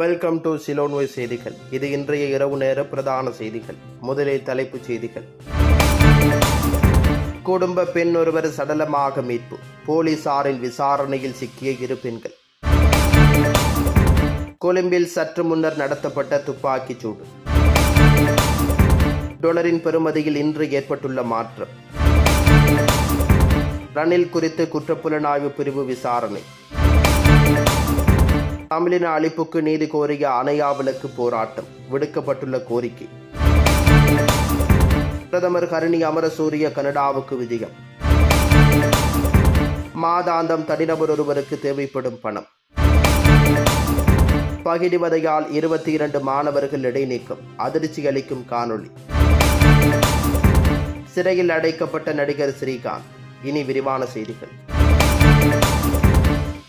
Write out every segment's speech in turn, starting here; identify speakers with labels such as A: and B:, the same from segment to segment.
A: Welcome to சிலோன்வை செய்திகள் இது இன்றைய இரவு நேர பிரதான செய்திகள். முதலில் தலைப்புச் செய்திகள். குடும்ப பெண் ஒருவர் சடலமாக மீட்பு. போலீசாரின் விசாரணையில் சிக்கிய இரு பெண்கள். கொழும்பில் சற்று முன்னர் நடத்தப்பட்ட துப்பாக்கிச் சூடு. டொலரின் பெறுமதியில் இன்று ஏற்பட்டுள்ள மாற்றம். ரணில் குறித்து குற்றப்புலனாய்வு பிரிவு விசாரணை. தமிழின அழிப்புக்கு நீதி கோரிய அணையாவிலக்கு போராட்டம் விடுக்கப்பட்டுள்ள கோரிக்கை. பிரதமர் கருணி அமரசூரிய கனடாவுக்கு விஜயம். மாதாந்தம் தனிநபர் ஒருவருக்கு தேவைப்படும் பணம். பகிடிவதையால் இருபத்தி இரண்டு மாணவர்கள் இடைநீக்கம் அதிர்ச்சி அளிக்கும் காணொளி. சிறையில் அடைக்கப்பட்ட நடிகர் ஸ்ரீகாந்த் இனி விரிவான செய்திகள்.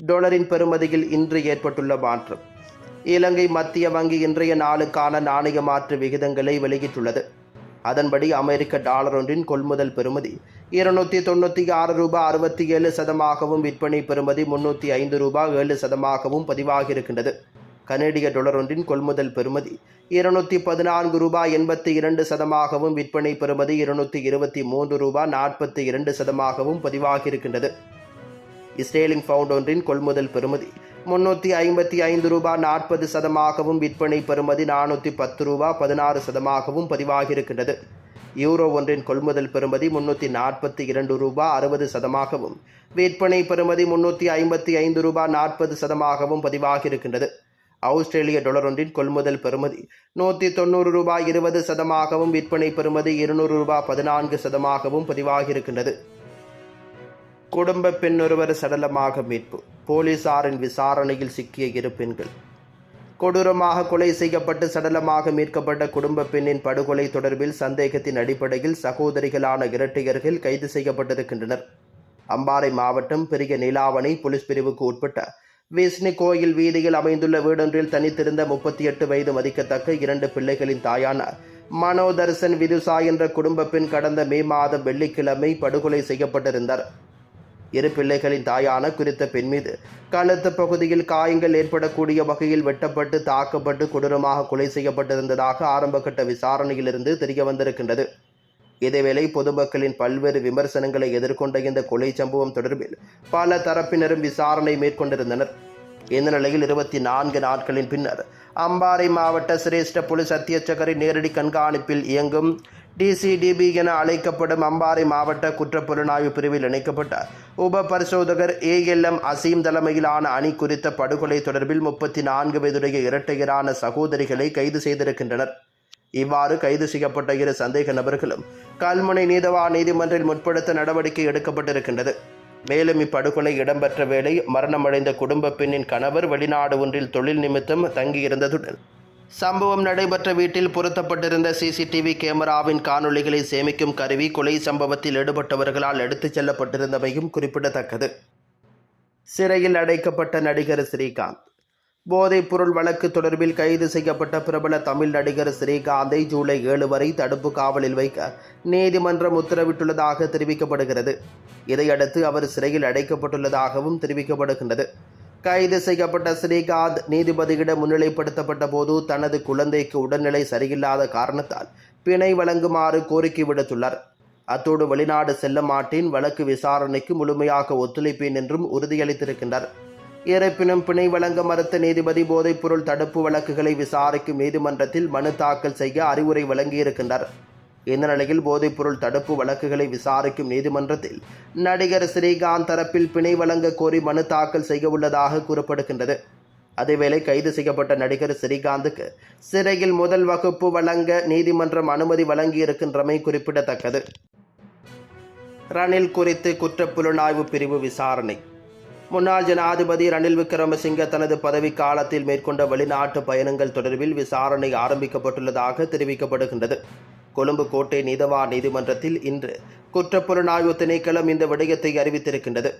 A: டொலரின் பெறுமதியில் இன்று ஏற்பட்டுள்ள மாற்றம். இலங்கை மத்திய வங்கி இன்றைய நாளுக்கான நாணய மாற்று விகிதங்களை வெளியிட்டுள்ளது. அதன்படி அமெரிக்க டாலர் ஒன்றின் கொள்முதல் பெறுமதி இருநூற்றி தொண்ணூற்றி ஆறு ரூபாய் அறுபத்தி ஏழு சதமாகவும் விற்பனை பெறுமதி முன்னூற்றி ஐந்து ரூபாய் ஏழு சதமாகவும் பதிவாகியிருக்கின்றது. கனேடிய டாலர் ஒன்றின் கொள்முதல் பெறுமதி இருநூற்றி பதினான்கு ரூபாய் எண்பத்தி இரண்டு சதமாகவும் விற்பனை பெறுமதி இருநூற்றி இருபத்தி மூன்று ரூபாய் நாற்பத்தி இரண்டு சதமாகவும் பதிவாகியிருக்கின்றது. இஸ்ரேலிங் பவுண்ட் ஒன்றின் கொள்முதல் பெறுமதி. முன்னூற்றி ஐம்பத்தி ஐந்து ரூபா நாற்பது சதமாகவும் விற்பனை பெறுமதி நானூற்றி பத்து ரூபா பதினாறு சதமாகவும் பதிவாகியிருக்கின்றது. யூரோ ஒன்றின் கொள்முதல் பெறுமதி முன்னூற்றி நாற்பத்தி இரண்டு ரூபா அறுபது சதமாகவும் விற்பனை பெறுமதி முன்னூற்றி ஐம்பத்தி ஐந்து ரூபா நாற்பது சதமாகவும் பதிவாகியிருக்கின்றது. ஆஸ்திரேலிய டாலர் ஒன்றின் கொள்முதல் பெறுமதி நூற்றி தொண்ணூறு ரூபாய் இருபது சதமாகவும் விற்பனை பெறுமதி இருநூறு ரூபாய் பதினான்கு சதமாகவும் பதிவாகியிருக்கின்றது. குடும்ப பெண்ணொருவர் சடலமாக மீட்பு. போலீசாரின் விசாரணையில் சிக்கிய இரு பெண்கள். கொடூரமாக கொலை செய்யப்பட்டு சடலமாக மீட்கப்பட்ட குடும்ப பெண்ணின் படுகொலை தொடர்பில் சந்தேகத்தின் அடிப்படையில் சகோதரிகளான இரட்டையர்கள் கைது செய்யப்பட்டிருக்கின்றனர். அம்பாறை மாவட்டம் பெரிய நீலாவணை போலீஸ் பிரிவுக்கு உட்பட்ட விஷ்ணு கோயில் வீதியில் அமைந்துள்ள வீடொன்றில் தனித்திருந்த முப்பத்தி எட்டு வயது மதிக்கத்தக்க இரண்டு பிள்ளைகளின் தாயான மனோதர்சன் விதுசா என்ற குடும்ப பெண் கடந்த மே மாதம் வெள்ளிக்கிழமை படுகொலை செய்யப்பட்டிருந்தார். இரு பிள்ளைகளின் தாயான குறித்த பெண் மீது கழுத்து பகுதியில் காயங்கள் ஏற்படக்கூடிய வகையில் வெட்டப்பட்டு தாக்கப்பட்டு கொடூரமாக கொலை செய்யப்பட்டிருந்ததாக ஆரம்பகட்ட விசாரணையிலிருந்து தெரிய வந்திருக்கின்றது. இதேவேளை பொதுமக்களின் பல்வேறு விமர்சனங்களை எதிர்கொண்ட இந்த கொலை சம்பவம் தொடர்பில் பல தரப்பினரும் விசாரணை மேற்கொண்டிருந்தனர். இந்த நிலையில் இருபத்தி நான்கு நாட்களின் பின்னர் அம்பாறை மாவட்ட சிரேஷ்ட போலீஸ் அத்தியட்சகரின் நேரடி கண்காணிப்பில் இயங்கும் டிசிடிபி என அழைக்கப்படும் அம்பாறை மாவட்ட குற்றப்புலனாய்வு பிரிவில் இணைக்கப்பட்ட உப பரிசோதகர் ஏஎல்எம் அசீம் தலைமையிலான அணி குறித்த படுகொலை தொடர்பில் முப்பத்தி நான்கு வயதுடைய இரட்டையரான சகோதரிகளை கைது செய்திருக்கின்றனர். இவ்வாறு கைது செய்யப்பட்ட இரு சந்தேக நபர்களும் கல்முனை நீதவா நீதிமன்றில் முற்படுத்த நடவடிக்கை எடுக்கப்பட்டிருக்கின்றது. மேலும் இப்படுகொலை இடம்பெற்ற வேளை மரணமடைந்த குடும்ப பெண்ணின் கணவர் வெளிநாடு ஒன்றில் தொழில் நிமித்தம் தங்கியிருந்ததுடன் சம்பவம் நடைபெற்ற வீட்டில் பொருத்தப்பட்டிருந்த சிசிடிவி கேமராவின் காணொளிகளை சேமிக்கும் கருவி கொலை சம்பவத்தில் ஈடுபட்டவர்களால் எடுத்துச் செல்லப்பட்டிருந்தமையும் குறிப்பிடத்தக்கது. சிறையில் அடைக்கப்பட்ட நடிகர் ஸ்ரீகாந்த். போதைப் பொருள் வழக்கு தொடர்பில் கைது செய்யப்பட்ட பிரபல தமிழ் நடிகர் ஸ்ரீகாந்தை ஜூலை ஏழு வரை தடுப்பு காவலில் வைக்க நீதிமன்றம் உத்தரவிட்டுள்ளதாக தெரிவிக்கப்படுகிறது. இதையடுத்து அவர் சிறையில் அடைக்கப்பட்டுள்ளதாகவும் தெரிவிக்கப்படுகின்றது. கைது செய்யப்பட்ட ஸ்ரீகாந்த் நீதிபதியிடம் முன்னிலைப்படுத்தப்பட்ட போது தனது குழந்தைக்கு உடல்நிலை சரியில்லாத காரணத்தால் பிணை வழங்குமாறு கோரிக்கை விடுத்துள்ளார். அத்தோடு வெளிநாடு செல்ல மாட்டேன் வழக்கு விசாரணைக்கு முழுமையாக ஒத்துழைப்பேன் என்றும் உறுதியளித்திருக்கின்றார். இருப்பினும் பிணை வழங்க மறுத்த நீதிபதி போதைப்பொருள் தடுப்பு வழக்குகளை விசாரிக்கும் நீதிமன்றத்தில் மனு தாக்கல் செய்ய அறிவுரை வழங்கியிருக்கின்றார். இந்த நிலையில் போதைப்பொருள் தடுப்பு வழக்குகளை விசாரிக்கும் நீதிமன்றத்தில் நடிகர் ஸ்ரீகாந்த் தரப்பில் பிணை வழங்க கோரி மனு தாக்கல் செய்ய உள்ளதாக கூறப்படுகின்றது. அதேவேளை கைது செய்யப்பட்ட நடிகர் ஸ்ரீகாந்துக்கு சிறையில் முதல் வகுப்பு வழங்க நீதிமன்றம் அனுமதி வழங்கியிருக்கின்றமை குறிப்பிடத்தக்கது. ரணில் குறித்து குற்றப்புலனாய்வு பிரிவு விசாரணை. முன்னாள் ஜனாதிபதி ரணில் விக்ரமசிங்க தனது பதவி காலத்தில் மேற்கொண்ட வெளிநாட்டு பயணங்கள் தொடர்பில் விசாரணை ஆரம்பிக்கப்பட்டுள்ளதாக தெரிவிக்கப்படுகின்றது. கொழும்பு கோட்டை நீதவா நீதிமன்றத்தில் இன்று குற்றப்புலனாய்வு திணைக்களம் இந்த விடயத்தை அறிவித்திருக்கின்றது.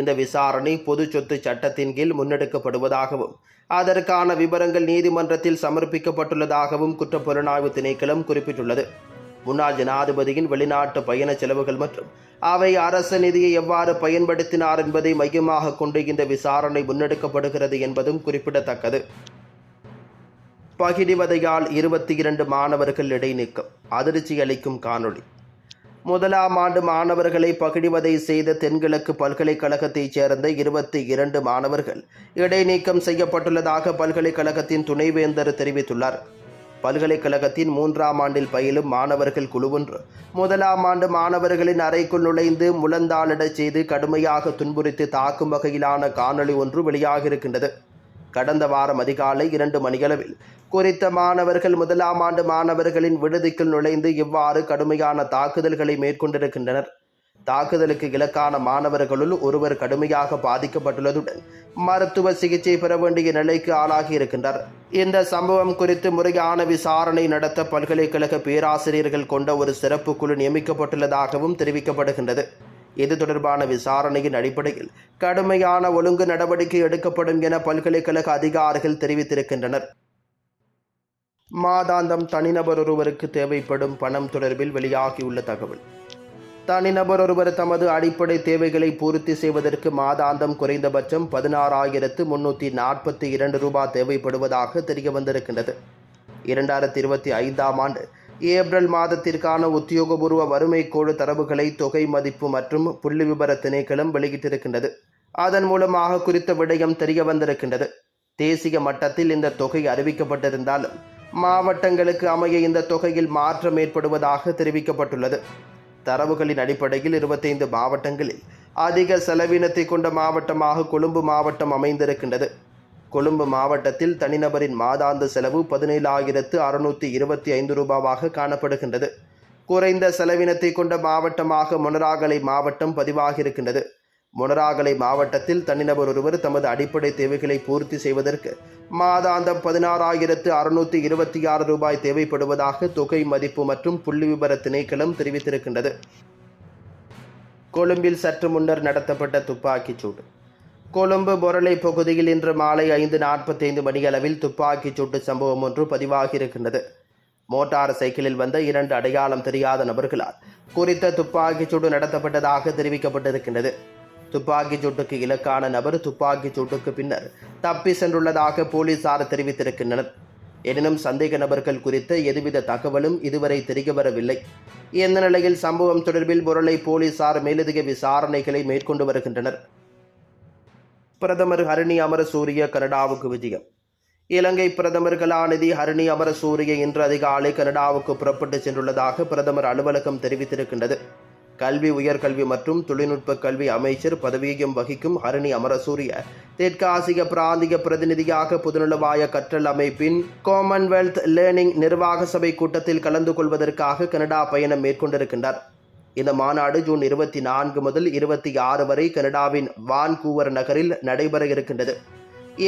A: இந்த விசாரணை பொது சொத்து சட்டத்தின் கீழ் முன்னெடுக்கப்படுவதாகவும் அதற்கான விவரங்கள் நீதிமன்றத்தில் சமர்ப்பிக்கப்பட்டுள்ளதாகவும் குற்றப்புலனாய்வு திணைக்களம் குறிப்பிட்டுள்ளது. முன்னாள் ஜனாதிபதியின் வெளிநாட்டு பயண செலவுகள் மற்றும் அவை அரச நிதியை எவ்வாறு பயன்படுத்தினார் என்பதை மையமாக கொண்டு இந்த விசாரணை முன்னெடுக்கப்படுகிறது என்பதும் குறிப்பிடத்தக்கது. பகிடிவதையால் இருபத்தி இரண்டு மாணவர்கள் இடைநீக்கம் அதிர்ச்சி அளிக்கும் காணொளி. முதலாம் ஆண்டு மாணவர்களை பகிடிவதை செய்த தென்கிழக்கு பல்கலைக்கழகத்தைச் சேர்ந்த இருபத்தி இரண்டு மாணவர்கள் இடைநீக்கம் செய்யப்பட்டுள்ளதாக பல்கலைக்கழகத்தின் துணைவேந்தர் தெரிவித்துள்ளார். பல்கலைக்கழகத்தின் மூன்றாம் ஆண்டில் பயிலும் மாணவர்கள் குழுவொன்று முதலாம் ஆண்டு மாணவர்களின் அறைக்குள் நுழைந்து முழந்தாளிடச் செய்து கடுமையாக துன்புறுத்தி தாக்கும் வகையிலான காணொளி ஒன்று வெளியாகியிருக்கின்றது. கடந்த வாரம் அதிகாலை இரண்டு மணியளவில் குறித்த மாணவர்கள் முதலாம் ஆண்டு மாணவர்களின் விடுதிக்குள் நுழைந்து இவ்வாறு கடுமையான தாக்குதல்களை மேற்கொண்டிருக்கின்றனர். தாக்குதலுக்கு இலக்கான மாணவர்களுள் ஒருவர் கடுமையாக பாதிக்கப்பட்டுள்ளதுடன் மருத்துவ சிகிச்சை பெற வேண்டிய நிலைக்கு ஆளாகி இருக்கின்றார் இந்த சம்பவம் குறித்து முறையான விசாரணை நடத்த பல்கலைக்கழக பேராசிரியர்கள் கொண்ட ஒரு சிறப்பு குழு நியமிக்கப்பட்டுள்ளதாகவும் தெரிவிக்கப்படுகின்றது. இது தொடர்பான விசாரணையின் அடிப்படையில் கடுமையான ஒழுங்கு நடவடிக்கை எடுக்கப்படும் என பல்கலைக்கழக அதிகாரிகள் தெரிவித்திருக்கின்றனர். மாதாந்தம் தனிநபர் ஒருவருக்கு தேவைப்படும் பணம் தொடர்பில் வெளியாகியுள்ள தகவல். தனிநபர் ஒருவர் தமது அடிப்படை தேவைகளை பூர்த்தி செய்வதற்கு மாதாந்தம் குறைந்தபட்சம் பதினாறாயிரத்து முன்னூற்றி நாற்பத்தி இரண்டு ரூபாய் தேவைப்படுவதாக தெரிய வந்திருக்கின்றது இரண்டாயிரத்தி இருபத்தி ஐந்தாம் ஆண்டு ஏப்ரல் மாதத்திற்கான உத்தியோகபூர்வ வறுமை கோடு தரவுகளை தொகை மதிப்பு மற்றும் புள்ளி விபர திணைக்களம் வெளியிட்டிருக்கின்றது. அதன் மூலமாக குறித்த விடயம் தெரிய வந்திருக்கின்றது. தேசிய மட்டத்தில் இந்த தொகை அறிவிக்கப்பட்டிருந்தாலும் மாவட்டங்களுக்கு அமைய இந்த தொகையில் மாற்றம் ஏற்படுவதாக தெரிவிக்கப்பட்டுள்ளது. தரவுகளின் அடிப்படையில் இருபத்தைந்து மாவட்டங்களில் அதிக செலவினத்தை கொண்ட மாவட்டமாக கொழும்பு மாவட்டம் அமைந்திருக்கின்றது. கொழும்பு மாவட்டத்தில் தனிநபரின் மாதாந்த செலவு பதினேழாயிரத்து அறுநூற்றி இருபத்தி ஐந்து ரூபாவாக காணப்படுகின்றது. குறைந்த செலவினத்தை கொண்ட மாவட்டமாக மொனராகலை மாவட்டம் பதிவாகியிருக்கின்றது. மொனராகலை மாவட்டத்தில் தனிநபர் ஒருவர் தமது அடிப்படை தேவைகளை பூர்த்தி செய்வதற்கு மாதாந்தம் பதினாறாயிரத்து அறுநூற்றி இருபத்தி ஆறு ரூபாய் தேவைப்படுவதாக தொகை மதிப்பு மற்றும் புள்ளி விபர திணைக்களம் தெரிவித்திருக்கின்றது. கொழும்பில் சற்று முன்னர் நடத்தப்பட்ட துப்பாக்கிச் சூடு. கொழும்பு பொரளை பகுதியில் இன்று மாலை ஐந்து நாற்பத்தைந்து மணியளவில் துப்பாக்கிச் சூட்டு சம்பவம் ஒன்று பதிவாகியிருக்கின்றது. மோட்டார் சைக்கிளில் வந்த இரண்டு அடையாளம் தெரியாத நபர்களால் குறித்த துப்பாக்கிச் சூடு நடத்தப்பட்டதாக தெரிவிக்கப்பட்டிருக்கின்றது. துப்பாக்கிச் சூட்டுக்கு இலக்கான நபர் துப்பாக்கிச் சூட்டுக்கு பின்னர் தப்பி சென்றுள்ளதாக போலீசார் தெரிவித்திருக்கின்றனர். எனினும் சந்தேக நபர்கள் குறித்த எதுவித தகவலும் இதுவரை தெரியவரவில்லை இந்த நிலையில் சம்பவம் தொடர்பில் பொருளை போலீசார் மேலதிக விசாரணைகளை மேற்கொண்டு வருகின்றனர். பிரதமர் ஹரணி அமரசூரிய கனடாவுக்கு விஜயம். இலங்கை பிரதமர் கலாநிதி ஹரணி அமரசூரிய இன்று அதிகாலை கனடாவுக்கு புறப்பட்டு சென்றுள்ளதாக பிரதமர் அலுவலகம் தெரிவித்திருக்கின்றது. கல்வி உயர்கல்வி மற்றும் தொழில்நுட்ப கல்வி அமைச்சர் பதவியையும் வகிக்கும் ஹரணி அமரசூரிய தெற்காசிய பிராந்திய பிரதிநிதியாக பொதுநலவாய கற்றல் அமைப்பின் காமன்வெல்த் லேர்னிங் நிர்வாக சபை கூட்டத்தில் கலந்து கொள்வதற்காக கனடா பயணம் மேற்கொண்டிருக்கின்றார். இந்த மாநாடு ஜூன் இருபத்தி நான்கு முதல் இருபத்தி ஆறு வரை கனடாவின் வான்கூவர் நகரில் நடைபெற இருக்கின்றது.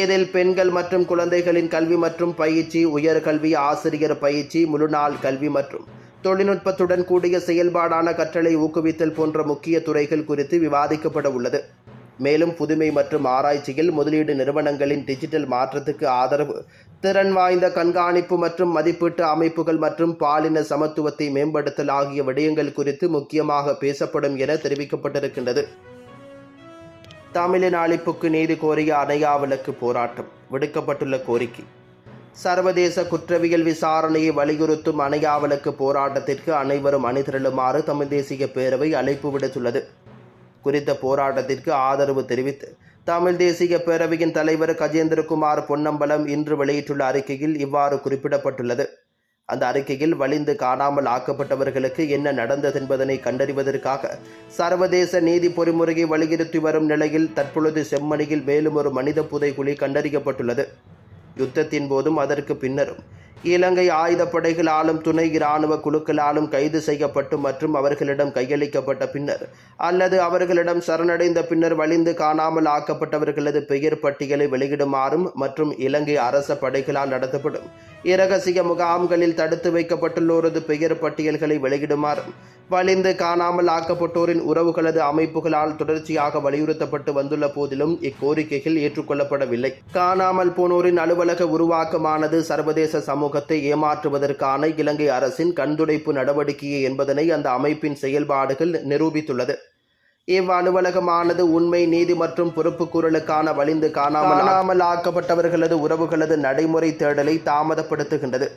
A: இதில் பெண்கள் மற்றும் குழந்தைகளின் கல்வி மற்றும் பயிற்சி உயர்கல்வி ஆசிரியர் பயிற்சி முழுநாள் கல்வி மற்றும் தொழில்நுட்பத்துடன் கூடிய செயல்பாடான கற்றலை ஊக்குவித்தல் போன்ற முக்கிய துறைகள் குறித்து விவாதிக்கப்பட உள்ளது. மேலும் புதுமை மற்றும் ஆராய்ச்சியில் முதலீடு நிறுவனங்களின் டிஜிட்டல் மாற்றத்துக்கு ஆதரவு. திறன் வாய்ந்த கண்காணிப்பு மற்றும் மதிப்பீட்டு அமைப்புகள் மற்றும் பாலின சமத்துவத்தை மேம்படுத்தல் ஆகிய விடயங்கள் குறித்து முக்கியமாக பேசப்படும் என தெரிவிக்கப்பட்டிருக்கின்றது. தமிழின் அழிப்புக்கு நீதி கோரிய அணையாவிலக்கு போராட்டம். விடுக்கப்பட்டுள்ள கோரிக்கை. சர்வதேச குற்றவியல் விசாரணையை வலியுறுத்தும் அணையாவலுக்கு போராட்டத்திற்கு அனைவரும் அணிதிரளுமாறு தமிழ் தேசிய பேரவை அழைப்பு விடுத்துள்ளது. குறித்த போராட்டத்திற்கு ஆதரவு தெரிவித்து தமிழ் தேசிய பேரவையின் தலைவர் கஜேந்திரகுமார் பொன்னம்பலம் இன்று வெளியிட்டுள்ள அறிக்கையில் இவ்வாறு குறிப்பிடப்பட்டுள்ளது. அந்த அறிக்கையில் வலிந்து காணாமல் ஆக்கப்பட்டவர்களுக்கு என்ன நடந்தது என்பதனை கண்டறிவதற்காக சர்வதேச நீதி பொறிமுறையை வலியுறுத்தி வரும் நிலையில் தற்பொழுது செம்மணியில் மேலும் ஒரு மனித புதைகுழி கண்டறியப்பட்டுள்ளது. யுத்தத்தின் போதும் அதற்கு பின்னரும் இலங்கை ஆயுதப்படைகளாலும் துணை இராணுவ குழுக்களாலும் கைது செய்யப்பட்டு மற்றும் அவர்களிடம் கையளிக்கப்பட்ட பின்னர் அல்லது அவர்களிடம் சரணடைந்த பின்னர் வலிந்து காணாமல் ஆக்கப்பட்டவர்களது பெயர் பட்டியலை வெளியிடுமாறும் மற்றும் இலங்கை அரச படைகளால் நடத்தப்படும் இரகசிய முகாம்களில் தடுத்து வைக்கப்பட்டுள்ளோரது பெயர் பட்டியல்களை வெளியிடுமாறும் வலிந்து காணாமல் ஆக்கப்பட்டோரின் உறவுகளது அமைப்புகளால் தொடர்ச்சியாக வலியுறுத்தப்பட்டு வந்துள்ள போதிலும் இக்கோரிக்கைகள் ஏற்றுக்கொள்ளப்படவில்லை. காணாமல் போனோரின் அலுவலக உருவாக்கமானது சர்வதேச சமூக சமூகத்தை ஏமாற்றுவதற்கான இலங்கை அரசின் கண்துடைப்பு நடவடிக்கையை என்பதனை அந்த அமைப்பின் செயல்பாடுகள் நிரூபித்துள்ளது. இவ் அலுவலகமானது உண்மை நீதி மற்றும் பொறுப்புக்கூறலுக்கான வலிந்து காணாமல் ஆக்கப்பட்டவர்களது உறவுகளது நடைமுறை தேடலை தாமதப்படுத்துகின்றது.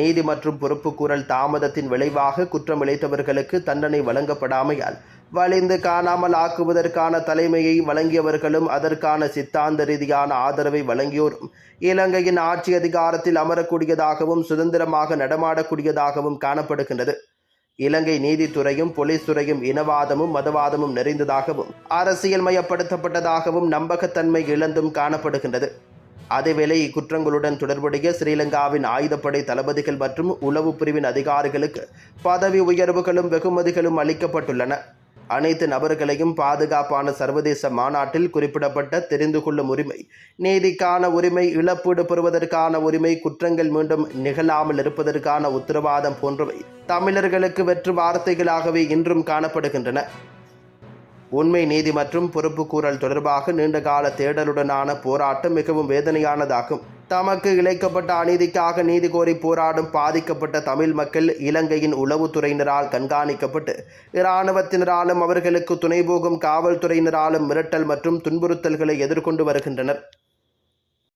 A: நீதி மற்றும் பொறுப்புக்கூறல் தாமதத்தின் விளைவாக குற்றம் இழைத்தவர்களுக்கு தண்டனை வழங்கப்படாமையால் வலிந்து காணாமல் ஆக்குவதற்கான தலைமையை வழங்கியவர்களும் அதற்கான சித்தாந்த ரீதியான ஆதரவை வழங்கியோரும் இலங்கையின் ஆட்சி அதிகாரத்தில் அமரக்கூடியதாகவும் சுதந்திரமாக நடமாடக்கூடியதாகவும் காணப்படுகின்றது. இலங்கை நீதித்துறையும் போலீஸ் துறையும் இனவாதமும் மதவாதமும் நிறைந்ததாகவும் அரசியல் மயப்படுத்தப்பட்டதாகவும் நம்பகத்தன்மை இழந்தும் காணப்படுகின்றது. அதேவேளை இக்குற்றங்களுடன் தொடர்புடைய ஸ்ரீலங்காவின் ஆயுதப்படை தளபதிகள் மற்றும் உளவு பிரிவின் அதிகாரிகளுக்கு பதவி உயர்வுகளும் வெகுமதிகளும் அளிக்கப்பட்டுள்ளன. அனைத்து நபர்களையும் பாதுகாப்பான சர்வதேச மாநாட்டில் குறிப்பிடப்பட்ட தெரிந்து கொள்ளும் உரிமை நீதிக்கான உரிமை இழப்பீடு பெறுவதற்கான உரிமை குற்றங்கள் மீண்டும் நிகழாமல் இருப்பதற்கான உத்தரவாதம் போன்றவை தமிழர்களுக்கு வெற்று வார்த்தைகளாகவே இன்றும் காணப்படுகின்றன. உண்மை நீதி மற்றும் பொறுப்புக்கூறல் தொடர்பாக நீண்டகால தேடலுடனான போராட்டம் மிகவும் வேதனையானதாகும். தமக்கு இழைக்கப்பட்ட அநீதிக்காக நீதி கோரி போராடும் பாதிக்கப்பட்ட தமிழ் மக்கள் இலங்கையின் உளவுத்துறையினரால் கண்காணிக்கப்பட்டு இராணுவத்தினராலும் அவர்களுக்கு துணை போகும் காவல்துறையினராலும் மிரட்டல் மற்றும் துன்புறுத்தல்களை எதிர்கொண்டு வருகின்றனர்.